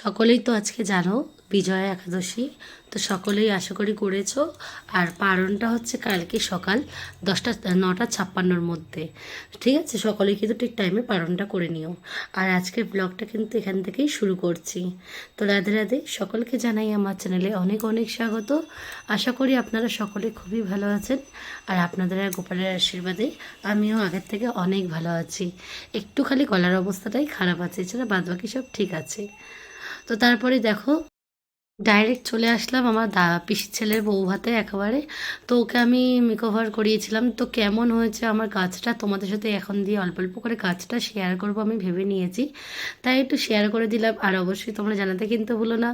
সকলেই তো আজকে জানো বিজয়া একাদশী, তো সকলেই আশা করি করেছ। আর পারণটা হচ্ছে কালকে সকাল দশটা, নটা ছাপ্পান্নর মধ্যে। ঠিক আছে? সকলেই কিন্তু ঠিক টাইমে পারণটা করে নিও। আর আজকের ব্লগটা কিন্তু এখান থেকেই শুরু করছি। তো রাধে রাধে, সকলকে জানাই আমার চ্যানেলে অনেক অনেক স্বাগত। আশা করি আপনারা সকলে খুবই ভালো আছেন। আর আপনাদের আর গোপালের আশীর্বাদে আমিও আগের থেকে অনেক ভালো আছি। একটু খালি গলার অবস্থাটাই খারাপ আছে, এছাড়া বাদবাকি সব ঠিক আছে। তো তারপরে দেখো ডাইরেক্ট চলে আসলাম আমার দা, পিসির ছেলের বউ ভাতে একেবারে। তো ওকে আমি মেকওভার করিয়েছিলাম। তো কেমন হয়েছে আমার কাজটা তোমাদের সাথে এখন দিয়ে অল্প অল্প করে কাজটা শেয়ার করব আমি ভেবে নিয়েছি। তাই একটু শেয়ার করে দিলাম। আর অবশ্যই তোমরা জানাতে কিন্তু ভুলো না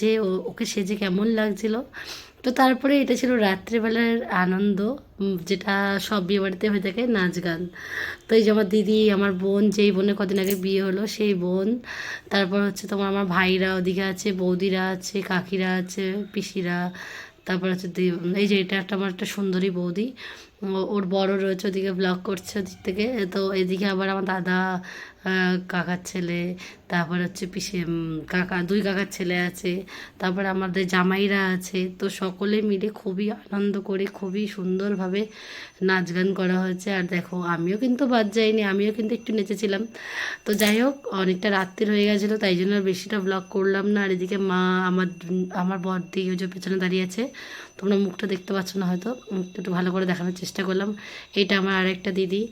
যে ওকে সেজে কেমন লাগছিল। তো তারপরে এটা ছিল রাত্রেবেলার আনন্দ যেটা সব বিয়ে বাড়িতে হয়ে থাকে নাচ গান। তো এই যে আমার দিদি, আমার বোন, যেই বোনের কদিন আগে বিয়ে হলো সেই বোন। তারপর হচ্ছে তোমার আমার ভাইরা ওদিকে আছে, বৌদিরা আছে, কাকিরা আছে, পিসিরা। তারপর হচ্ছে এই যে এটা একটা, আমার একটা সুন্দরী বৌদি। ওর বড় রয়েছে ওদিকে ব্লগ করছে ওদিক থেকে। তো এদিকে আবার আমার দাদা কাকার ছেলে, তারপর হচ্ছে পিসে কাকা, দুই কাকার ছেলে আছে, তারপর আমাদের জামাইরা আছে, তো সকলে মিলে খুবই আনন্দ করে খুবই সুন্দরভাবে নাচ গান করা হয়েছে। আর দেখো, আমিও কিন্তু বাদ যাইনি, আমিও কিন্তু একটু নেচেছিলাম। তো যাই হোক, অনেকটা রাত্রির হয়ে গেছিল, তাই জন্য আর বেশিটা ব্লগ করলাম না। আর এদিকে মা, আমার আমার বর্দি ওই যে পেছনে দাঁড়িয়ে আছে, তোমরা মুখটা দেখতে পাচ্ছ না হয়তো, মুখটা একটু ভালো করে দেখানোর চেষ্টা করলাম। এটা আমার আরেকটা দিদি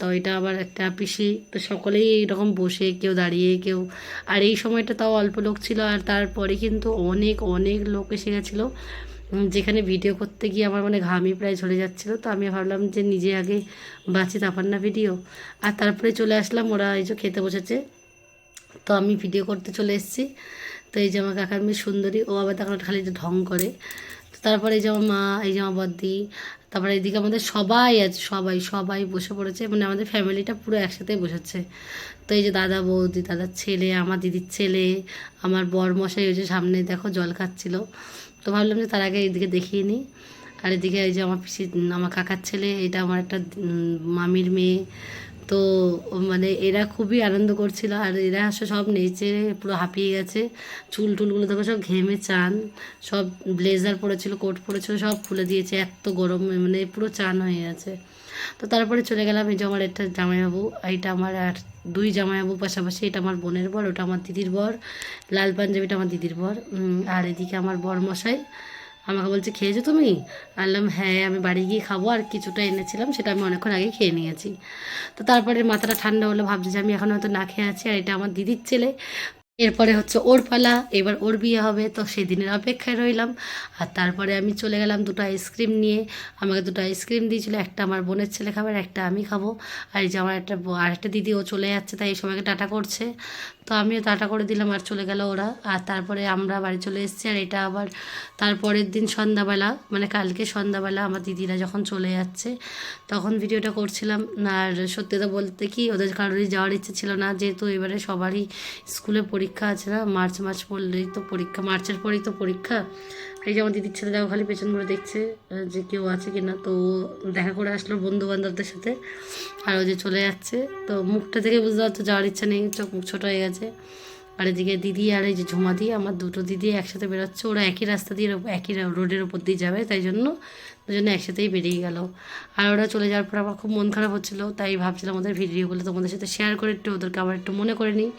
তো এটা আবার একটা পিসি, তো সকলেই এরকম বসে, কেউ দাঁড়িয়ে, কেউ, আর এই সময়টা তাও অল্প লোক ছিল, আর তারপরে কিন্তু অনেক অনেক লোক এসে গেছিল। যেখানে ভিডিও করতে গিয়ে আমার মানে ঘামই প্রায় ঝরে যাচ্ছিল, তো আমি ভাবলাম যে নিজে আগে বাঁচি তারপর না ভিডিও আর তারপরে চলে আসলাম, ওরা এই যে খেতে বসেছে। তো আমি ভিডিও করতে চলে এসেছি। তো এই যে আমার কাকার মেয়ে সুন্দরী, ও আবার তখন খালি যে ঢং করে। তারপরে এই যে আমার মা, এই যে আমার বদ্দি, তারপরে এইদিকে আমাদের সবাই আছে, সবাই সবাই বসে পড়েছে মানে আমাদের ফ্যামিলিটা পুরো একসাথে বসেছে। তো এই যে দাদা বৌদি, দাদার ছেলে, আমার দিদির ছেলে, আমার বর মশাই ওই যে সামনে দেখো জল খাচ্ছিল। তো ভাবলাম যে তার আগে এইদিকে দেখিয়ে নিই। আর এদিকে এই যে আমার পিসি, আমার কাকার ছেলে, এটা আমার একটা মামির মেয়ে তো মানে এরা খুবই আনন্দ করছিল আর এরা আসলে সব নেচে পুরো হাঁপিয়ে গেছে। চুল টুলগুলো দেখো সব ঘেমে চান, সব ব্লেজার পরেছিল কোট পরেছিল সব খুলে দিয়েছে, এত গরম মানে পুরো চান হয়ে গেছে। তো তারপরে চলে গেলাম, এই যে আমার একটা জামাইবাবু, এইটা আমার আর দুই জামাইবাবু পাশাপাশি, এটা আমার বোনের বর, ওটা আমার দিদির বর, লাল পাঞ্জাবিটা আমার দিদির বর আর এদিকে আমার বর মশাই আমাকে বলছে, খেয়েছো তুমি? আনলাম হ্যাঁ আমি বাড়ি গিয়ে খাব। আর কিছুটা এনেছিলাম, সেটা আমি অনেকক্ষণ আগে খেয়ে নিয়েছি। তো তারপরে মাথাটা ঠান্ডা হলো, ভাবছি যে আমি এখন হয়তো না খেয়ে আছি, আর এটা আমার দিদির ছেলে। এরপরে হচ্ছে ওর পালা, এবার ওর বিয়ে হবে, তো সেদিনের অপেক্ষায় রইলাম। আর তারপরে আমি চলে গেলাম দুটো আইসক্রিম নিয়ে। আমাকে দুটো আইসক্রিম দিয়েছিল, একটা আমার বোনের ছেলে খাবে আর একটা আমি খাব। আর এই যে আমার একটা আর একটা দিদি ও চলে যাচ্ছে, তাই এই সময়কে টাটা করছে। তো আমিও টাটা করে দিলাম আর চলে গেল ওরা। আর তারপরে আমরা বাড়ি চলে এসেছি, আর এটা আবার তারপরের দিন সন্ধ্যাবেলা মানে কালকে সন্ধ্যাবেলা আমার দিদিরা যখন চলে যাচ্ছে, তখন ভিডিওটা করছিলাম। আর সত্যি তো বলতে কি, ওদের কারোরই যাওয়ার ইচ্ছে ছিল না, যেহেতু এবারে সবারই স্কুলে পরীক্ষা আছে না? মার্চ মাস পড়লেই তো পরীক্ষা, মার্চের পরেই তো পরীক্ষা। এই যে আমার দিদির ছেলে দেখো খালি পেছন করে দেখছে যে কেউ আছে কি না তো দেখা করে আসলো বন্ধু বান্ধবদের সাথে আর ও যে চলে যাচ্ছে। তো মুখটা থেকে বুঝতে পারছ, যাওয়ার ইচ্ছা নেই, চোখ মুখ ছোটো হয়ে গেছে। আর এদিকে দিদি আর এই যে ঝুমা দিয়ে আমার দুটো দিদি একসাথে বেরোচ্ছে। ওরা একই রাস্তা দিয়ে, একই রোডের ওপর দিয়ে যাবে, তাই জন্য দুজনে একসাথেই বেরিয়ে গেল। আর ওরা চলে যাওয়ার পর আমার খুব মন খারাপ হচ্ছিল, তাই ভাবছিলাম ওদের ভিডিওগুলো তোমাদের সাথে শেয়ার করে একটু, ওদেরকে আবার একটু মনে করে নিই।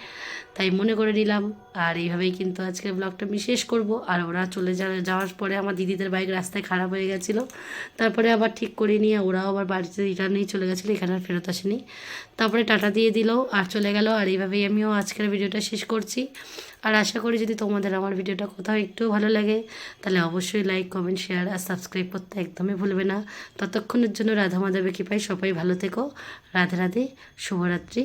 তাই মনে করে নিলাম। আর এইভাবেই কিন্তু আজকের ব্লগটা আমি শেষ করব। আর ওরা চলে যা- যাওয়ার পরে আমার দিদিদের বাইক রাস্তায় খারাপ হয়ে গেছিল। তারপরে আবার ঠিক করে নিয়ে ওরাও আবার বাড়িতে রিটার্নেই চলে গেছিল, এখানে আর ফেরত আসেনি। তারপরে টাটা দিয়ে দিল আর চলে গেল। আর এইভাবেই আমিও আজকের ভিডিওটা শেষ করছি। আর আশা করি যদি তোমাদের আমার ভিডিওটা কোথাও একটু ভালো লাগে, তাহলে অবশ্যই লাইক কমেন্ট শেয়ার আর সাবস্ক্রাইব করতে একদমই ভুলবে না। ততক্ষণের জন্য রাধা মাধবের কৃপায় সবাই ভালো থেকো। রাধে রাধে শুভরাত্রি।